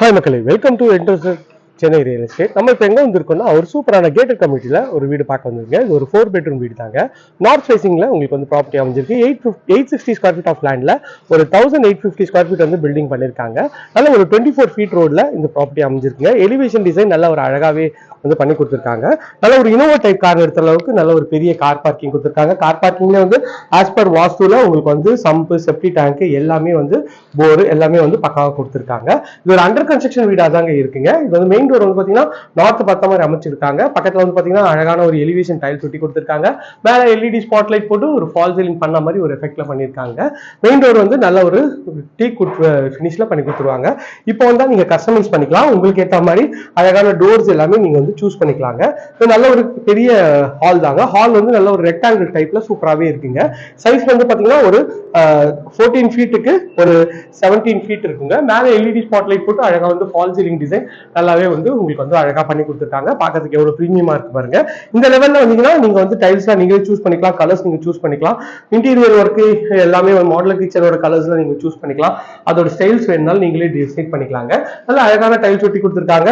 Hi மக்களே. Welcome to interest Chennai real estate நம்ம இப்போ எங்கே வந்திருக்கோம்னா ஒரு சூப்பரான கேட்டட் கமிட்டியில் ஒரு வீடு பார்க்க வந்திருக்கேன். இது ஒரு ஃபோர் பெட்ரூம் வீடு தாங்க. நார்த் ஃபேசிங்கில் உங்களுக்கு வந்து ப்ராப்பர்ட்டி அமைஞ்சிருக்கு. Eight fifty eight sixty square feet of லேண்டில் ஒரு thousand eight fifty square feet வந்து பில்டிங் பண்ணியிருக்காங்க நல்ல ஒரு டுவெண்ட்டி ஃபோர் ஃபீட் ரோடில் இந்த ப்ராப்பர்ட்டி அமைஞ்சிருக்குங்க. எலிவேஷன் டிசைன் நல்ல ஒரு அழகாகவே வந்து பண்ணி கொடுத்துருக்காங்க. நல்ல ஒரு இனோவா டைப் கார் எடுத்த அளவுக்கு நல்ல ஒரு பெரிய கார் பார்க்கிங் கொடுத்துருக்காங்க. கார் பார்க்கிங்ல வந்து ஆஸ் பர் வாஸ்துல உங்களுக்கு வந்து சம்பு செப்டி டேங்க் எல்லாமே வந்து போர் எல்லாமே வந்து பக்காவாக கொடுத்துருக்காங்க. இது ஒரு அண்டர் கன்ஸ்ட்ரக்ஷன் வீடாக தாங்க இருக்குங்க. இது வந்து மெயின் டோர் வந்து பார்த்தீங்கன்னா நார்த் பார்த்த மாதிரி அமைச்சிருக்காங்க. பக்கத்தில் வந்து பார்த்தீங்கன்னா அழகான ஒரு எலிவேஷன் டைல் சுட்டி கொடுத்துருக்காங்க. மேலே எல்இடி ஸ்பாட்லைட் போட்டு ஒரு ஃபால் சீலிங் பண்ண மாதிரி ஒரு எஃபெக்ட்ல பண்ணியிருக்காங்க மெயின் டோர் வந்து நல்ல ஒரு டீ குட் ஃபினிஷில் பண்ணி கொடுத்துருவாங்க. இப்போ வந்தால் நீங்கள் கஸ்டமைஸ் பண்ணிக்கலாம். உங்களுக்கு ஏற்ற மாதிரி அழகான டோர்ஸ் எல்லாமே நீங்கள் வந்து சூஸ் பண்ணிக்கலாங்க. நல்ல ஒரு பெரிய ஹால் தாங்க. ஹால் வந்து நல்ல ஒரு ரெக்டாங்கிள் டைப்ல சூப்பராகவே இருக்குங்க. சைஸ் வந்து பாத்தீங்கன்னா ஒரு ஃபோர்டீன் ஃபீட்டுக்கு ஒரு செவன்டீன் ஃபீட் இருக்குங்க. மேலே எல்இடி ஸ்பாட் லைட் போட்டு அழகாக வந்து ஃபால் சீலிங் டிசைன் நல்லாவே வந்து உங்களுக்கு வந்து அழகா பண்ணி கொடுத்துருக்காங்க. பார்க்கறதுக்கு எவ்வளோ ப்ரீமியமாக இருக்கு பாருங்க. இந்த லெவல்ல வந்தீங்கன்னா நீங்கள் வந்து டைல்ஸ்லாம் நீங்களே சூஸ் பண்ணிக்கலாம். கலர்ஸ் நீங்க சூஸ் பண்ணிக்கலாம். இன்டீரியர் ஒர்க்கு எல்லாமே மாடல் கிச்சனோட கலர்ஸ்லாம் நீங்கள் சூஸ் பண்ணிக்கலாம். அதோட ஸ்டைல்ஸ் வேணுனாலும் நீங்களே டிசைட் பண்ணிக்கலாங்க. நல்ல அழகான டைல்ஸ் ஒட்டி கொடுத்துருக்காங்க.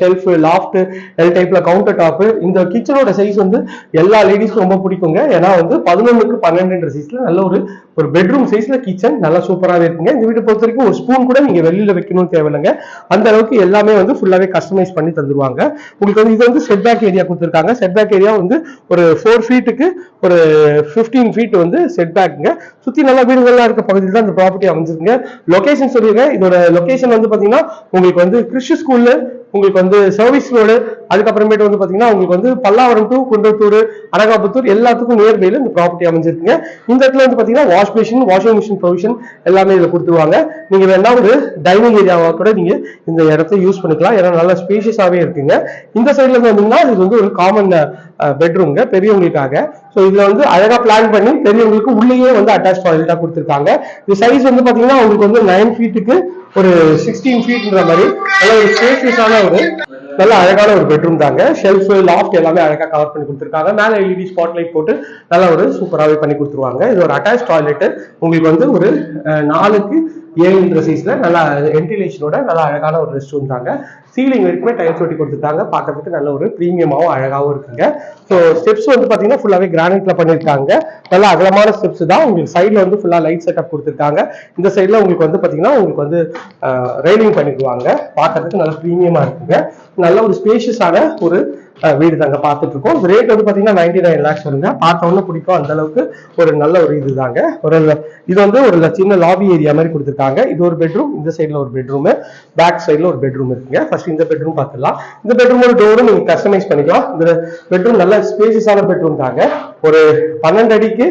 ஷெல்ஃப் லாஃப்ட் எல் டைப்ல கவுண்டர் டாப் இந்த கிச்சனோட சைஸ் வந்து எல்லா லேடிஸ்க்கும் ரொம்ப பிடிக்குங்க. ஏன்னா வந்து பதினொன்றுக்கு பன்னெண்டுன்ற சைஸ்ல நல்ல ஒரு ஒரு பெட்ரூம் சைஸ்ல கிச்சன் நல்லா சூப்பராகவே இருக்குங்க. இந்த வீட்டை பொறுத்த வரைக்கும் ஒரு ஸ்பூன் கூட நீங்க வெளியில வைக்கணும்னு தேவையில்லைங்க. அந்த அளவுக்கு எல்லாமே வந்து ஃபுல்லாவே கஸ்டமைஸ் பண்ணி தந்துருவாங்க. உங்களுக்கு வந்து இது வந்து செட் பேக் ஏரியா கொடுத்துருக்காங்க. செட் பேக் ஏரியா வந்து ஒரு ஃபோர் ஃபீட்டுக்கு ஒரு ஃபிஃப்டீன் ஃபீட் வந்து செட் பேக்குங்க சுத்தி நல்லா வீடுகள்லாம் இருக்க பகுதியில் தான் இந்த ப்ராப்பர்ட்டி அமைஞ்சிருக்குங்க. லொகேஷன் சொல்லியிருக்கேன் இதோட லொகேஷன் வந்து பாத்தீங்கன்னா உங்களுக்கு வந்து கிறிஸ்டி ஸ்கூல்ல உங்களுக்கு வந்து சர்வீஸ் ரோடு அதுக்கப்புறமேட்டு வந்து பாத்தீங்கன்னா உங்களுக்கு வந்து பல்லாவரம் டு குன்றத்தூர் அனகாபுத்தூர் எல்லாத்துக்கும் நியர்பைல இந்த ப்ராப்பர்ட்டி அமைஞ்சிருக்குங்க. இந்த இடத்துல வந்து பாத்தீங்கன்னா wash machine washing machine provision எல்லாமே இதில் கொடுத்துருவாங்க. நீங்க வேணா ஒரு டைனிங் ஏரியாவா கூட நீங்க இந்த இடத்த யூஸ் பண்ணிக்கலாம். ஏன்னா நல்லா ஸ்பேஷியஸாவே இருக்குங்க. இந்த சைட்ல இருந்து வந்தீங்கன்னா இது வந்து ஒரு காமன் பெட்ரூம்ங்க பெரியவங்களுக்காக. ஸோ இதுல வந்து அழகா பிளான் பண்ணி பெரியவங்களுக்கு உள்ளேயே வந்து அட்டாச் டாய்லெட்டா கொடுத்துருக்காங்க. இது சைஸ் வந்து பாத்தீங்கன்னா உங்களுக்கு வந்து நைன் ஃபீட்டுக்கு ஒரு சிக்ஸ்டீன் ஃபீட்ன்ற மாதிரி. நல்ல ஒரு ஸ்பேசியஸான ஒரு நல்ல அழகான ஒரு பெட்ரூம் தாங்க. ஷெல்ஃப் லாஃப்ட் எல்லாமே அழகா கவர் பண்ணி கொடுத்துருக்காங்க. மேலே எல்இடி ஸ்பாட் லைட் போட்டு நல்லா ஒரு சூப்பராகவே பண்ணி கொடுத்துருவாங்க. இது ஒரு அட்டாச் டாய்லெட்டு உங்களுக்கு வந்து ஒரு அஹ், நாலுக்கு ஏழுன்ற சைஸ்ல நல்லா வென்டிலேஷனோட நல்லா அழகான ஒரு ரெஸ்ட் ரூம் தாங்க சீலிங் வரைக்குமே டைல்ஸ் ஒட்டி கொடுத்துருக்காங்க பார்க்கறதுக்கு நல்ல ஒரு ப்ரீமியமாகவும் அழகாகவும் இருக்குங்க. ஸோ ஸ்டெப்ஸ் வந்து பார்த்தீங்கன்னா ஃபுல்லாகவே கிரானைட்ல பண்ணியிருக்காங்க. நல்ல அகலமான ஸ்டெப்ஸ் தான். உங்களுக்கு சைடில் வந்து ஃபுல்லாக லைட் செட்டப் கொடுத்துருக்காங்க. இந்த சைடில் உங்களுக்கு வந்து பார்த்தீங்கன்னா உங்களுக்கு வந்து ரெயிலிங் பண்ணிக்குவாங்க. பார்க்கறதுக்கு நல்ல ப்ரீமியமாக இருக்குங்க. நல்ல ஒரு ஸ்பேஷியஸான ஒரு வீடு தாங்க பார்த்துட்டு இருக்கோம் ரேட் வந்து பார்த்தீங்கன்னா நைன்டி நைன் லேக்ஸ் வருங்க. பார்த்தவொன்னே பிடிக்கும். அந்த அளவுக்கு ஒரு நல்ல ஒரு இது தாங்க. ஒரு இது வந்து ஒரு சின்ன லாபி ஏரியா மாதிரி கொடுத்துருக்காங்க. இது ஒரு பெட்ரூம் இந்த சைடில் ஒரு பெட்ரூம் பேக் சைடில் ஒரு பெட்ரூம் இருக்குங்க. ஃபர்ஸ்ட் இந்த பெட்ரூம் பார்த்துடலாம். இந்த பெட்ரூமோட டோரும் நீங்கள் கஸ்டமைஸ் பண்ணிக்கலாம். இந்த பெட்ரூம் நல்ல ஸ்பேசியஸான பெட்ரூம் தாங்க. ஒரு பன்னெண்டு அடிக்கு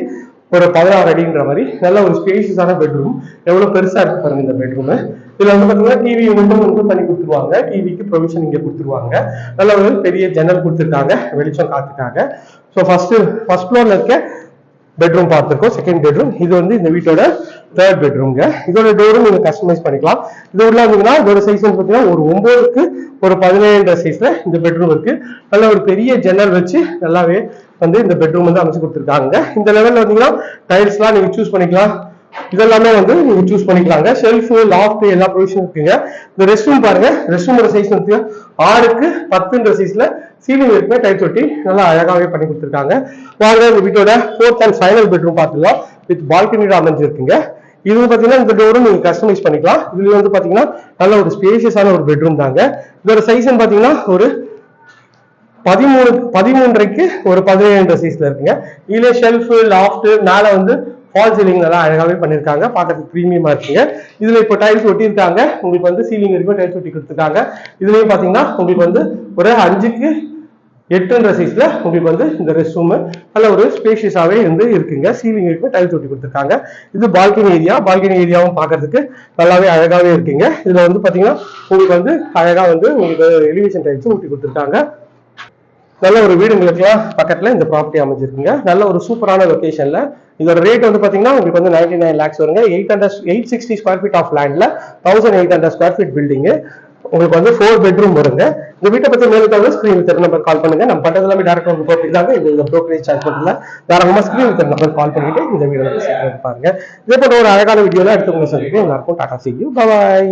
ஒரு பதினாறு அடின்ற மாதிரி நல்ல ஒரு ஸ்பேசியஸான பெட்ரூம் எவ்வளவு பெருசா இருக்கு பாருங்க இந்த பெட்ரூம் இதுல வந்து பாத்தீங்கன்னா டிவி யூனிட்டும் வந்து பண்ணி கொடுத்துருவாங்க. டிவிக்கு ப்ரொவிஷன் இங்க கொடுத்துருவாங்க. நல்ல ஒரு பெரிய ஜன்னல் கொடுத்துருக்காங்க. வெளிச்சம் காத்துக்காக ஸோ ஃபர்ஸ்ட் ஃபர்ஸ்ட் ஃப்ளோர்ல இருக்க பெட்ரூம் பார்த்துருக்கோம். செகண்ட் பெட்ரூம் இது வந்து இந்த வீட்டோட தேர்ட் பெட்ரூம்ங்க இதோட டோரும் நீங்க கஸ்டமைஸ் பண்ணிக்கலாம். இது உள்ள வந்தீங்கன்னா இதோட சைஸ் வந்து பாத்தீங்கன்னா ஒரு ஒன்பதுக்கு ஒரு பதினேழு சைஸ்ல இந்த பெட்ரூம் இருக்கு. நல்ல ஒரு பெரிய ஜன்னல் வச்சு நல்லாவே வந்து இந்த பெட்ரூம் வந்து அமைச்சு கொடுத்துருக்காங்க. இந்த லெவல்ல வந்தீங்கன்னா டைல்ஸ்லாம் நீங்க சூஸ் பண்ணிக்கலாம். இதெல்லாமே வந்து நீங்க சூஸ் பண்ணிக்கலாங்க. ஷெல்ஃப் லாஃப்ட் எல்லா ப்ரொவிஷன் இருக்குங்க. இந்த ரெஸ்ட் ரூம் பாருங்க. ரெஸ்ட் ரூமோட சைஸ் வந்து ஆறுக்கு பத்துன்ற சைஸ்ல சீலிங் இருக்குமே டைப் தொட்டி நல்லா அழகாவே பண்ணி கொடுத்துருக்காங்க. வாங்க இந்த வீட்டோட ஃபோர்த் அண்ட் ஃபைனல் பெட்ரூம் பார்த்துக்கலாம் வித் பால்கனியோட அமைஞ்சிருக்குங்க. இது பாத்தீங்கன்னா இந்த டோரும் நீங்க கஸ்டமைஸ் பண்ணிக்கலாம். இதுல வந்து பாத்தீங்கன்னா நல்ல ஒரு ஸ்பேசியஸான ஒரு பெட்ரூம் தாங்க. இதோட சைஸ் பாத்தீங்கன்னா ஒரு பதிமூணு பதிமூன்றைக்கு ஒரு பதினேழு சீஸ்ல இருக்குங்க. இதுல ஷெல்ஃப் லாஃப்ட் மேல வந்து ஃபால் சீலிங் நல்லா அழகாவே பண்ணிருக்காங்க பார்க்கறதுக்கு ப்ரீமியமா இருக்குங்க. இதுல இப்போ டைல்ஸ் ஒட்டியிருக்காங்க. உங்களுக்கு வந்து சீலிங் வரைக்கும் டைல்ஸ் ஒட்டி கொடுத்துருக்காங்க. இதுலயும் பாத்தீங்கன்னா உங்களுக்கு வந்து ஒரு அஞ்சுக்கு எட்டுன்ற சைஸ்ல உங்களுக்கு வந்து இந்த ரெஸ்ட் ரூம் நல்ல ஒரு ஸ்பேஷியஸாவே இருந்து இருக்குங்க. சீலிங் வரைக்கும் டைல்ஸ் ஒட்டி கொடுத்துருக்காங்க. இது பால்கனி ஏரியா பால்கனி ஏரியாவும் பார்க்கறதுக்கு நல்லாவே அழகாவே இருக்குங்க. இதுல வந்து பாத்தீங்கன்னா உங்களுக்கு வந்து அழகா வந்து உங்களுக்கு எலிவேஷன் டைல்ஸும் ஒட்டி கொடுத்துருக்காங்க. நல்ல ஒரு வீடுங்களுக்குலாம் பக்கத்துல இந்த ப்ராப்பர்ட்டி அமைஞ்சிருக்குங்க. நல்ல ஒரு சூப்பரான லொகேஷன்ல இதோட ரேட் வந்து பாத்தீங்கன்னா உங்களுக்கு வந்து நைன்டி நைன் லேக்ஸ் வருங்க eight hundred eight sixty square feet of லேண்ட்ல thousand eight hundred square feet building உங்களுக்கு வந்து ஃபோர் பெட்ரூம் வருங்க. இந்த வீட்டை பத்தி மேலும் தவிர ஸ்கிரீன் தெரிய நம்பர் கால் பண்ணுங்க. நம்ம பண்றது எல்லாமே டேரக்ட் உங்க ப்ராப்பர்ட்டி தாங்க. இந்த இந்த ப்ரோக்கரேஜ் சார்ஜ் பண்ணல தாராளமா ஸ்கிரீன் தெரிய நம்பர் கால் பண்ணிட்டு இந்த வீடியோ வந்து சீக்கிரம் பாருங்க. இதே போன்ற ஒரு அழகான வீடியோல அடுத்து சார் எல்லாருக்கும் டாடா சி பாய்